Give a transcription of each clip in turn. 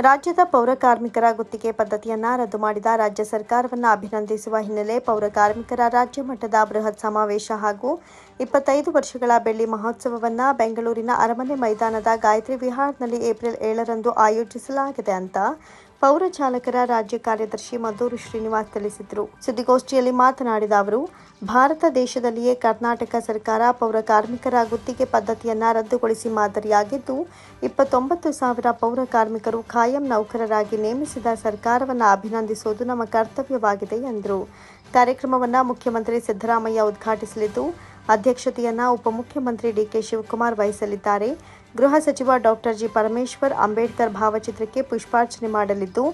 ರಾಜ್ಯದ ಪೌರ ಕಾರ್ಮಿಕರ ಗುತ್ತಿಗೆ ಪದ್ಧತಿಯನ್ನ ರದ್ದು ಮಾಡಿದ ರಾಜ್ಯ ಸರ್ಕಾರವನ್ನು ಅಭಿನಂದಿಸುವ ಹಿನ್ನೆಲೆ ಪೌರ ಕಾರ್ಮಿಕರ ರಾಜ್ಯ ಮಟ್ಟದ ಬೃಹತ್ ಸಮಾವೇಶ ಹಾಗೂ ಇಪ್ಪತ್ತೈದು ವರ್ಷಗಳ ಬೆಳ್ಳಿ ಮಹೋತ್ಸವವನ್ನು ಬೆಂಗಳೂರಿನ ಅರಮನೆ ಮೈದಾನದ ಗಾಯತ್ರಿ ವಿಹಾರ್ನಲ್ಲಿ ಏಪ್ರಿಲ್ ಏಳರಂದು ಆಯೋಜಿಸಲಾಗಿದೆ ಅಂತ ಪೌರ ಚಾಲಕರ ರಾಜ್ಯ ಕಾರ್ಯದರ್ಶಿ ಮದ್ದೂರು ಶ್ರೀನಿವಾಸ್ ತಿಳಿಸಿದರು. ಸುದ್ದಿಗೋಷ್ಠಿಯಲ್ಲಿ ಮಾತನಾಡಿದ ಅವರು, ಭಾರತ ದೇಶದಲ್ಲಿಯೇ ಕರ್ನಾಟಕ ಸರ್ಕಾರ ಪೌರ ಕಾರ್ಮಿಕರ ಗುತ್ತಿಗೆ ಪದ್ಧತಿಯನ್ನ ರದ್ದುಗೊಳಿಸಿ ಮಾದರಿಯಾಗಿದ್ದು, ಇಪ್ಪತ್ತೊಂಬತ್ತು ಸಾವಿರ ಪೌರ ಕಾರ್ಮಿಕರು ಖಾಯಂ ನೌಕರರಾಗಿ ನೇಮಿಸಿದ ಸರ್ಕಾರವನ್ನು ಅಭಿನಂದಿಸುವುದು ನಮ್ಮ ಕರ್ತವ್ಯವಾಗಿದೆ ಎಂದರು. ಕಾರ್ಯಕ್ರಮವನ್ನು ಮುಖ್ಯಮಂತ್ರಿ ಸಿದ್ದರಾಮಯ್ಯ ಉದ್ಘಾಟಿಸಲಿದ್ದು, ಅಧ್ಯಕ್ಷತೆಯನ್ನು ಉಪಮುಖ್ಯಮಂತ್ರಿ ಡಿಕೆ ಶಿವಕುಮಾರ್ ವಹಿಸಲಿದ್ದಾರೆ. ಗೃಹ ಸಚಿವ ಡಾಕ್ಟರ್ ಜಿ ಪರಮೇಶ್ವರ್ ಅಂಬೇಡ್ಕರ್ ಭಾವಚಿತ್ರಕ್ಕೆ ಪುಷ್ಪಾರ್ಚನೆ ಮಾಡಲಿದ್ದು,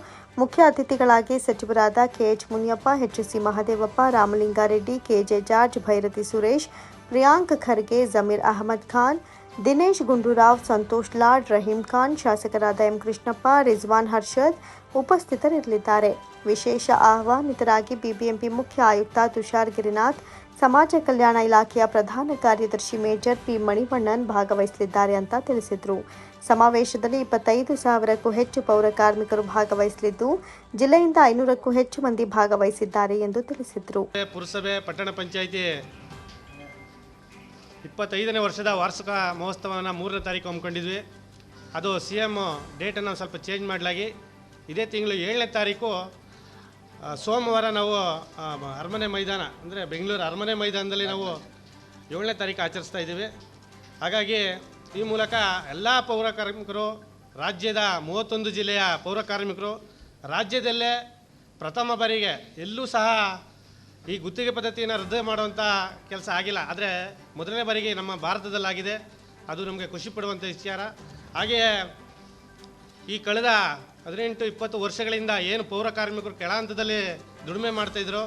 ಮುಖ್ಯ ಅತಿಥಿಗಳಾಗಿ ಸಚಿವರಾದ KH Muniyappa HSC Mahadevappa, Ramalingareddy KJ George, Byrathi Suresh Priyank Kharge, Zameer Ahmed Khan, Dinesh Gundurao, Santosh Lad, Rahim Khan, ಶಾಸಕರಾದ ಎಂ ಕೃಷ್ಣಪ್ಪ, ರಿಜ್ವಾನ್ ಹರ್ಷದ್ ಉಪಸ್ಥಿತರಿರಲಿದ್ದಾರೆ. ವಿಶೇಷ ಆಹ್ವಾನಿತರಾಗಿ ಬಿಬಿಎಂಪಿ ಮುಖ್ಯ ಆಯುಕ್ತ ತುಷಾರ್ ಗಿರಿನಾಥ್, ಸಮಾಜ ಕಲ್ಯಾಣ ಇಲಾಖೆಯ ಪ್ರಧಾನ ಕಾರ್ಯದರ್ಶಿ ಮೇಜರ್ ಪಿ ಮಣಿವಣ್ಣನ್ ಭಾಗವಹಿಸಲಿದ್ದಾರೆ ಅಂತ ತಿಳಿಸಿದರು. ಸಮಾವೇಶದಲ್ಲಿ ಇಪ್ಪತ್ತೈದು ಸಾವಿರಕ್ಕೂ ಹೆಚ್ಚು ಪೌರ ಕಾರ್ಮಿಕರು ಭಾಗವಹಿಸಲಿದ್ದು, ಜಿಲ್ಲೆಯಿಂದ ಐನೂರಕ್ಕೂ ಹೆಚ್ಚು ಮಂದಿ ಭಾಗವಹಿಸಿದ್ದಾರೆ ಎಂದು ತಿಳಿಸಿದರು. ಪುರಸಭೆ ಪಟ್ಟಣ ಪಂಚಾಯಿತಿ ಇಪ್ಪತ್ತೈದನೇ ವರ್ಷದ ವಾರ್ಷಿಕ ಮಹೋತ್ಸವವನ್ನು ಮೂರನೇ ತಾರೀಕು ಹಮ್ಮಿಕೊಂಡಿದ್ವಿ. ಅದು ಸಿ ಎಂ ಡೇಟನ್ನು ಸ್ವಲ್ಪ ಚೇಂಜ್ ಮಾಡಲಾಗಿ ಇದೇ ತಿಂಗಳು ಏಳನೇ ತಾರೀಕು ಸೋಮವಾರ ನಾವು ಅರಮನೆ ಮೈದಾನ, ಅಂದರೆ ಬೆಂಗಳೂರು ಅರಮನೆ ಮೈದಾನದಲ್ಲಿ ನಾವು ಏಳನೇ ತಾರೀಕು ಆಚರಿಸ್ತಾ ಇದ್ದೀವಿ. ಹಾಗಾಗಿ ಈ ಮೂಲಕ ಎಲ್ಲ ಪೌರ ಕಾರ್ಮಿಕರು, ರಾಜ್ಯದ ಮೂವತ್ತೊಂದು ಜಿಲ್ಲೆಯ ಪೌರ ಕಾರ್ಮಿಕರು, ರಾಜ್ಯದಲ್ಲೇ ಪ್ರಥಮ ಬಾರಿಗೆ ಎಲ್ಲೂ ಸಹ ಈ ಗುತ್ತಿಗೆ ಪದ್ಧತಿಯನ್ನು ರದ್ದು ಮಾಡುವಂಥ ಕೆಲಸ ಆಗಿಲ್ಲ. ಆದರೆ ಮೊದಲನೇ ಬಾರಿಗೆ ನಮ್ಮ ಭಾರತದಲ್ಲಾಗಿದೆ. ಅದು ನಮಗೆ ಖುಷಿ ಪಡುವಂಥ ವಿಚಾರ. ಹಾಗೆಯೇ ಈ ಕಳೆದ ಹದಿನೆಂಟು ಇಪ್ಪತ್ತು ವರ್ಷಗಳಿಂದ ಏನು ಪೌರ ಕಾರ್ಮಿಕರು ಕೆಳ ಹಂತದಲ್ಲಿ ದುಡಿಮೆ ಮಾಡ್ತಾಯಿದ್ರು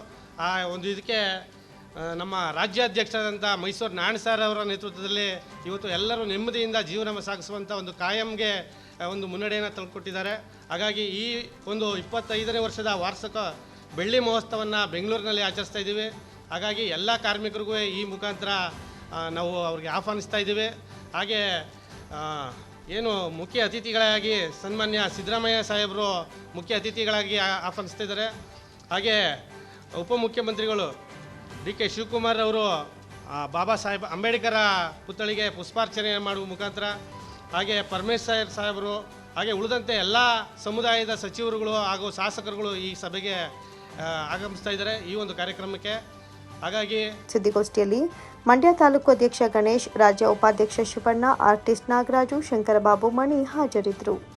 ಆ ಒಂದು ಇದಕ್ಕೆ ನಮ್ಮ ರಾಜ್ಯಾಧ್ಯಕ್ಷರಾದಂಥ ಮೈಸೂರು ನಾರಾಯಣ ಸರ್ ಅವರ ನೇತೃತ್ವದಲ್ಲಿ ಇವತ್ತು ಎಲ್ಲರೂ ನೆಮ್ಮದಿಯಿಂದ ಜೀವನ ಸಾಗಿಸುವಂಥ ಒಂದು ಕಾಯಂಗೆ ಒಂದು ಮುನ್ನಡೆಯನ್ನು ತಂದುಕೊಟ್ಟಿದ್ದಾರೆ. ಹಾಗಾಗಿ ಈ ಒಂದು ಇಪ್ಪತ್ತೈದನೇ ವರ್ಷದ ವಾರ್ಷಿಕ ಬೆಳ್ಳಿ ಮಹೋತ್ಸವವನ್ನು ಬೆಂಗಳೂರಿನಲ್ಲಿ ಆಚರಿಸ್ತಾ ಇದ್ದೀವಿ. ಹಾಗಾಗಿ ಎಲ್ಲ ಕಾರ್ಮಿಕರಿಗೂ ಈ ಮುಖಾಂತರ ನಾವು ಅವ್ರಿಗೆ ಆಹ್ವಾನಿಸ್ತಾ ಇದ್ದೀವಿ. ಹಾಗೆ ಏನು ಮುಖ್ಯ ಅತಿಥಿಗಳಾಗಿ ಸನ್ಮಾನ್ಯ ಸಿದ್ದರಾಮಯ್ಯ ಸಾಹೇಬರು ಮುಖ್ಯ ಅತಿಥಿಗಳಾಗಿ ಆಹ್ವಾನಿಸ್ತಾ ಇದ್ದಾರೆ. ಹಾಗೆ ಉಪಮುಖ್ಯಮಂತ್ರಿಗಳು ಡಿ ಕೆ ಶಿವಕುಮಾರ್ ಅವರು ಬಾಬಾ ಸಾಹೇಬ್ ಅಂಬೇಡ್ಕರ ಪುತ್ಥಳಿಗೆ ಪುಷ್ಪಾರ್ಚನೆ ಮಾಡುವ ಮುಖಾಂತರ, ಹಾಗೆ ಪರಮೇಶ್ವರ್ ಸಾಹೇಬರು, ಹಾಗೆ ಉಳಿದಂತೆ ಎಲ್ಲ ಸಮುದಾಯದ ಸಚಿವರುಗಳು ಹಾಗೂ ಶಾಸಕರುಗಳು ಈ ಸಭೆಗೆ ಆಗಮಿಸ್ತಾ ಇದ್ದಾರೆ ಈ ಒಂದು ಕಾರ್ಯಕ್ರಮಕ್ಕೆ. ಹಾಗಾಗಿ ಸುದ್ದಿಗೋಷ್ಠಿಯಲ್ಲಿ ಮಂಡ್ಯ ತಾಲೂಕು ಅಧ್ಯಕ್ಷ ಗಣೇಶ್, ರಾಜ್ಯ ಉಪಾಧ್ಯಕ್ಷ ಶಿವಣ್ಣ, ಆರ್ಟಿಸ್ಟ್ ನಾಗರಾಜು, ಶಂಕರಬಾಬು ಮಣಿ ಹಾಜರಿದ್ದರು.